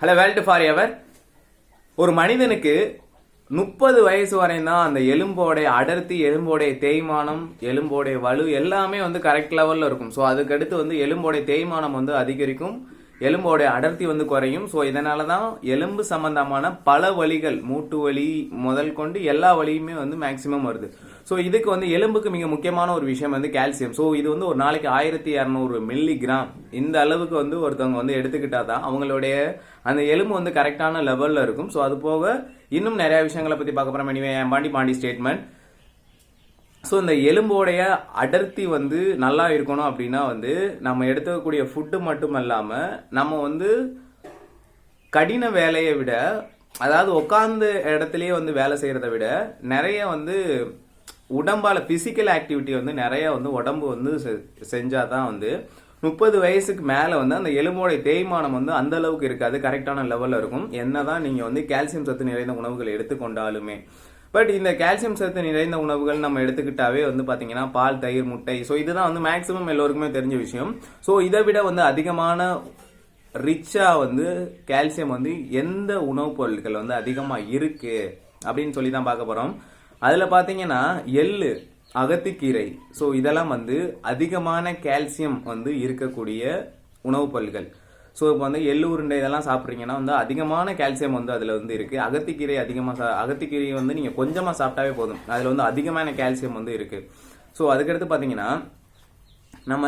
Hello world for ever ஒரு மனிதனுக்கு முப்பது வயசு வரையும் தான் அந்த எலும்போடைய அடர்த்தி எலும்போடைய தேய்மானம் எலும்போடைய வலு எல்லாமே வந்து கரெக்ட் லெவலில் இருக்கும். ஸோ அதுக்கடுத்து வந்து எலும்போடைய தேய்மானம் வந்து அதிகரிக்கும். எலும்போடைய அடர்த்தி வந்து குறையும். ஸோ இதனால தான் எலும்பு சம்பந்தமான பல வலிகள் மூட்டு வலி முதல் கொண்டு எல்லா வலியுமே வந்து மேக்சிமம் வருது. ஸோ இதுக்கு வந்து எலும்புக்கு மிக முக்கியமான ஒரு விஷயம் வந்து கால்சியம் ஸோ இது வந்து ஒரு நாளைக்கு ஆயிரத்தி இரநூறு மில்லி கிராம் இந்த அளவுக்கு வந்து ஒருத்தவங்க வந்து எடுத்துக்கிட்டா தான் அவங்களுடைய அந்த எலும்பு வந்து கரெக்டான லெவலில் இருக்கும். ஸோ அது போக இன்னும் நிறைய விஷயங்களை பற்றி பார்க்க போகிறோம் என் பாண்டி பாண்டி ஸ்டேட்மெண்ட் ஸோ இந்த எலும்போடைய அடர்த்தி வந்து நல்லா இருக்கணும் அப்படின்னா வந்து நம்ம எடுத்துக்கக்கூடிய ஃபுட்டு மட்டும் இல்லாமல் நம்ம வந்து கடின வேலையை விட அதாவது உட்காந்த இடத்துலயே வந்து வேலை செய்கிறத விட நிறைய வந்து உடம்பால் ஃபிசிக்கல் ஆக்டிவிட்டி வந்து நிறைய வந்து உடம்பு வந்து செ- செஞ்சாதான் வந்து முப்பது வயசுக்கு மேலே வந்து அந்த எலும்போடைய தேய்மானம் வந்து அந்த அளவுக்கு இருக்காது. கரெக்டான லெவலில் இருக்கும். என்ன தான் நீங்கள் வந்து கால்சியம் சத்து நிறைந்த உணவுகள் எடுத்துக்கொண்டாலுமே. பட் இந்த கால்சியம் சத்து நிறைந்த உணவுகள் நம்ம எடுத்துக்கிட்டாவே வந்து பார்த்தீங்கன்னா பால் தயிர் முட்டை. ஸோ இதுதான் வந்து மேக்ஸிமம் எல்லோருக்குமே தெரிஞ்ச விஷயம். ஸோ இதை விட வந்து அதிகமான ரிச்சாக வந்து கால்சியம் வந்து எந்த உணவுப் பொருட்கள் வந்து அதிகமாக இருக்கு அப்படின்னு சொல்லி தான் பார்க்க போகிறோம் அதில் பார்த்தீங்கன்னா எள்ளு அகத்திக்கீரை. ஸோ இதெல்லாம் வந்து அதிகமான கால்சியம் வந்து இருக்கக்கூடிய உணவுப் பொருட்கள். ஸோ இப்போ வந்து எள்ளு உருண்டை இதெல்லாம் சாப்பிட்றீங்கன்னா வந்து அதிகமான கால்சியம் வந்து அதில் வந்து இருக்குது அகத்திக்கீரை அதிகமாக சா அகத்திக்கீரை வந்து நீங்கள் கொஞ்சமாக சாப்பிட்டாவே போதும். அதில் வந்து அதிகமான கால்சியம் வந்து இருக்குது ஸோ அதுக்கடுத்து பார்த்தீங்கன்னா நம்ம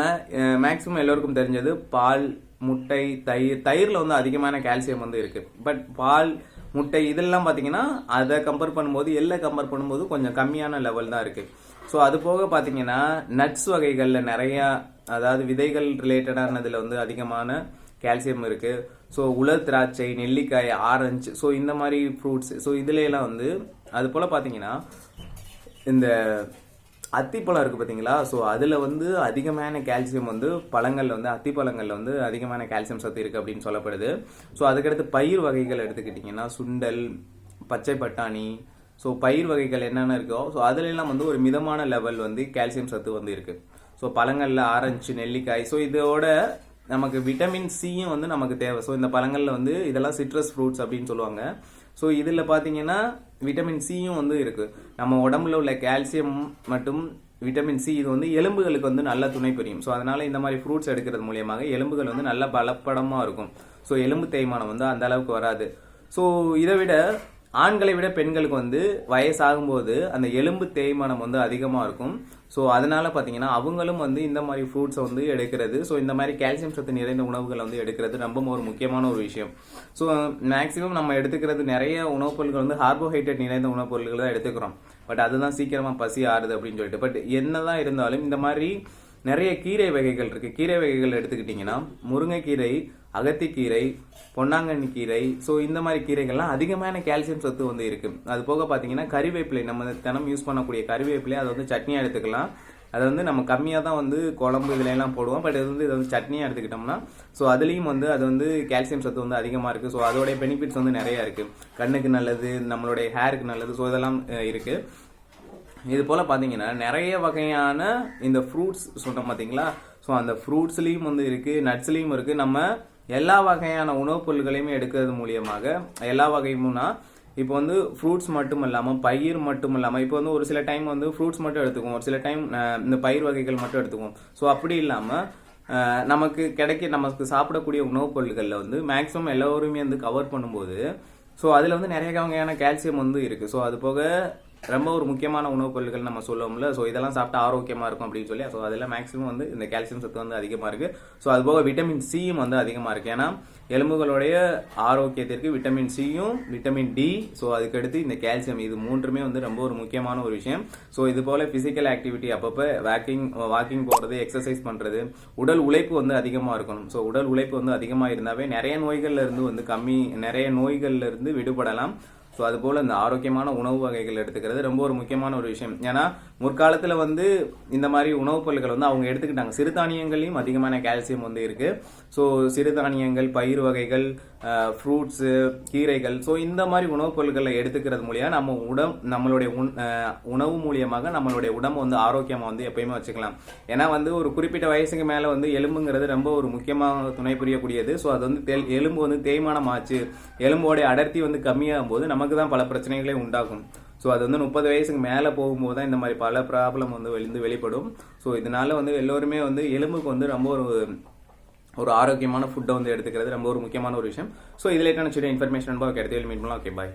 மேக்ஸிமம் எல்லோருக்கும் தெரிஞ்சது பால் முட்டை தயிர். தயிரில் வந்து அதிகமான கால்சியம் வந்து இருக்குது பட் பால் முட்டை இதெல்லாம் பார்த்தீங்கன்னா அதை கம்பேர் பண்ணும்போது எல்லை கம்பேர் பண்ணும்போது கொஞ்சம் கம்மியான லெவல் தான் இருக்குது ஸோ அது போக பார்த்தீங்கன்னா நட்ஸ் வகைகளில் நிறையா அதாவது விதைகள் ரிலேட்டடானதில் வந்து அதிகமான கால்சியம் இருக்குது ஸோ உலர் திராட்சை நெல்லிக்காய் ஆரஞ்சு ஸோ இந்த மாதிரி ஃப்ரூட்ஸ் ஸோ இதுலையெல்லாம் வந்து அது போல் பார்த்தீங்கன்னா இந்த அத்திப்பழம் இருக்குது பார்த்தீங்களா ஸோ அதில் வந்து அதிகமான கால்சியம் வந்து பழங்களில் வந்து அத்திப்பழங்களில் வந்து அதிகமான கால்சியம் சத்து இருக்குது அப்படின்னு சொல்லப்படுது. ஸோ அதுக்கடுத்து பயிர் வகைகள் எடுத்துக்கிட்டிங்கன்னா சுண்டல் பச்சை பட்டாணி ஸோ பயிர் வகைகள் என்னென்ன இருக்கோ ஸோ அதுலெல்லாம் வந்து ஒரு மிதமான லெவல் வந்து கால்சியம் சத்து வந்து இருக்குது ஸோ பழங்களில் ஆரஞ்சு நெல்லிக்காய் ஸோ இதோட நமக்கு விட்டமின் சியும் வந்து நமக்கு தேவை. ஸோ இந்த பழங்களில் வந்து இதெல்லாம் சிட்ரஸ் ஃப்ரூட்ஸ் அப்படின்னு சொல்லுவாங்க. ஸோ இதில் பார்த்தீங்கன்னா விட்டமின் சியும் வந்து இருக்குது நம்ம உடம்புல உள்ள கால்சியம் மற்றும் விட்டமின் சி இது வந்து எலும்புகளுக்கு வந்து நல்ல துணை புரியும். ஸோ அதனால் இந்த மாதிரி ஃப்ரூட்ஸ் எடுக்கிறது மூலியமாக எலும்புகள் வந்து நல்ல பலப்படமாக இருக்கும். ஸோ எலும்பு தேய்மானம் வந்து அந்த அளவுக்கு வராது. ஸோ இதை விட ஆண்களை விட பெண்களுக்கு வந்து வயசாகும்போது அந்த எலும்பு தேய்மானம் வந்து அதிகமாக இருக்கும். ஸோ அதனால பார்த்தீங்கன்னா அவங்களும் வந்து இந்த மாதிரி ஃப்ரூட்ஸை வந்து எடுக்கிறது. ஸோ இந்த மாதிரி கால்சியம் சத்து நிறைந்த உணவுகளை வந்து எடுக்கிறது ரொம்ப ஒரு முக்கியமான ஒரு விஷயம். ஸோ மேக்ஸிமம் நம்ம எடுத்துக்கிறது நிறைய உணவுப் பொருட்கள் வந்து கார்போஹைட்ரேட் நிறைந்த உணவுப் பொருட்கள் தான் எடுத்துக்கிறோம். பட் அதுதான் சீக்கிரமாக பசி ஆறுது அப்படின்னு சொல்லிட்டு. பட் என்னதான் இருந்தாலும் இந்த மாதிரி நிறைய கீரை வகைகள் இருக்குது கீரை வகைகள் எடுத்துக்கிட்டிங்கன்னா முருங்கைக்கீரை அகத்திக்கீரை பொன்னாங்கண்ணி கீரை ஸோ இந்த மாதிரி கீரைகள்லாம் அதிகமான கால்சியம் சத்து வந்து இருக்குது அது போக பார்த்தீங்கன்னா கறிவேப்பிலை நம்ம தினம் யூஸ் பண்ணக்கூடிய கறிவேப்பிலை அதை வந்து சட்னியாக எடுத்துக்கலாம். அதை வந்து நம்ம கம்மியாக தான் வந்து குழம்பு இதுல எல்லாம் போடுவோம். பட் இது வந்து இதை வந்து சட்னியாக எடுத்துக்கிட்டோம்னா ஸோ அதுலேயும் வந்து அது வந்து கால்சியம் சத்து வந்து அதிகமாக இருக்குது ஸோ அதோடைய பெனிஃபிட்ஸ் வந்து நிறையா இருக்குது கண்ணுக்கு நல்லது நம்மளுடைய ஹேருக்கு நல்லது ஸோ இதெல்லாம் இருக்குது இது போல் பார்த்தீங்கன்னா நிறைய வகையான இந்த ஃப்ரூட்ஸ் சொன்னோம் பார்த்தீங்களா ஸோ அந்த ஃப்ரூட்ஸ்லேயும் வந்து இருக்குது நட்ஸ்லேயும் இருக்குது நம்ம எல்லா வகையான உணவுப் பொருட்களையுமே எடுக்கிறது மூலியமாக எல்லா வகையும்னா இப்போ வந்து ஃப்ரூட்ஸ் மட்டும் இல்லாமல் பயிர் மட்டும் இல்லாமல் இப்போ வந்து ஒரு சில டைம் வந்து ஃப்ரூட்ஸ் மட்டும் எடுத்துக்குவோம். ஒரு சில டைம் இந்த பயிர் வகைகள் மட்டும் எடுத்துக்குவோம். ஸோ அப்படி இல்லாமல் நமக்கு கிடைக்க நமக்கு சாப்பிடக்கூடிய உணவுப் பொருட்களில் வந்து மேக்ஸிமம் எல்லோருமே வந்து கவர் பண்ணும்போது ஸோ அதில் வந்து நிறைய வகையான கால்சியம் வந்து இருக்குது ஸோ அது போக ரொம்ப ஒரு முக்கியமான உணவுப் பொருட்கள் நம்ம சொல்லுவோம்ல. ஸோ இதெல்லாம் சாப்பிட்டா ஆரோக்கியமாக இருக்கும் அப்படின்னு சொல்லி. ஸோ அதில் மேக்ஸிமம் வந்து இந்த கால்சியம் சத்து வந்து அதிகமாக இருக்குது ஸோ அது போக விட்டமின் சியும் வந்து அதிகமாக இருக்குது ஏன்னா எலும்புகளுடைய ஆரோக்கியத்திற்கு விட்டமின் சியும் விட்டமின் டி ஸோ அதுக்கடுத்து இந்த கால்சியம் இது மூன்றுமே வந்து ரொம்ப ஒரு முக்கியமான ஒரு விஷயம். ஸோ இது போல் ஃபிசிக்கல் ஆக்டிவிட்டி அப்பப்போ வாக்கிங் வாக்கிங் போகிறது எக்ஸசைஸ் பண்ணுறது உடல் உழைப்பு வந்து அதிகமாக இருக்கணும். ஸோ உடல் உழைப்பு வந்து அதிகமாக இருந்தாவே நிறைய நோய்கள்ல இருந்து வந்து கம்மி நிறைய நோய்கள்லேருந்து விடுபடலாம். ஸோ அது போல இந்த ஆரோக்கியமான உணவு வகைகள் எடுத்துக்கிறது ரொம்ப ஒரு முக்கியமான ஒரு விஷயம். ஏன்னா முற்காலத்தில் வந்து இந்த மாதிரி உணவுப் பொருட்கள் வந்து அவங்க எடுத்துக்கிட்டாங்க. சிறுதானியங்களையும் அதிகமான கால்சியம் வந்து இருக்கு. ஸோ சிறுதானியங்கள் பயிர் வகைகள் ஃப்ரூட்ஸு கீரைகள். ஸோ இந்த மாதிரி உணவுப் பொருட்களை எடுத்துக்கிறது மூலியம் நம்ம உடம் நம்மளுடைய உண் உணவு மூலியமாக நம்மளுடைய உடம்பு வந்து ஆரோக்கியமாக வந்து எப்பயுமே வச்சுக்கலாம். ஏன்னா வந்து ஒரு குறிப்பிட்ட வயசுக்கு மேலே வந்து எலும்புங்கிறது ரொம்ப ஒரு முக்கியமாக துணை புரியக்கூடியது. ஸோ அது வந்து தெல்- எலும்பு வந்து தேய்மானம் ஆச்சு. எலும்போடைய அடர்த்தி வந்து கம்மியாகும் போது நமக்கு தான் பல பிரச்சனைகளே உண்டாகும். ஸோ அது வந்து முப்பது வயசுக்கு மேலே போகும்போது தான் இந்த மாதிரி பல ப்ராப்ளம் வந்து வெளிந்து வெளிப்படும். ஸோ இதனால வந்து எல்லோருமே வந்து எலும்புக்கு வந்து ரொம்ப ஒரு ஒரு ஆரோக்கியமான ஃபுட்டை வந்து எடுத்துக்கிறது ரொம்ப ஒரு முக்கியமான ஒரு விஷயம். ஸோ இதில் என்ன சின்ன இன்ஃபர்மேஷன் கிடைத்து மீட் பண்ணலாம் ஓகே பாய்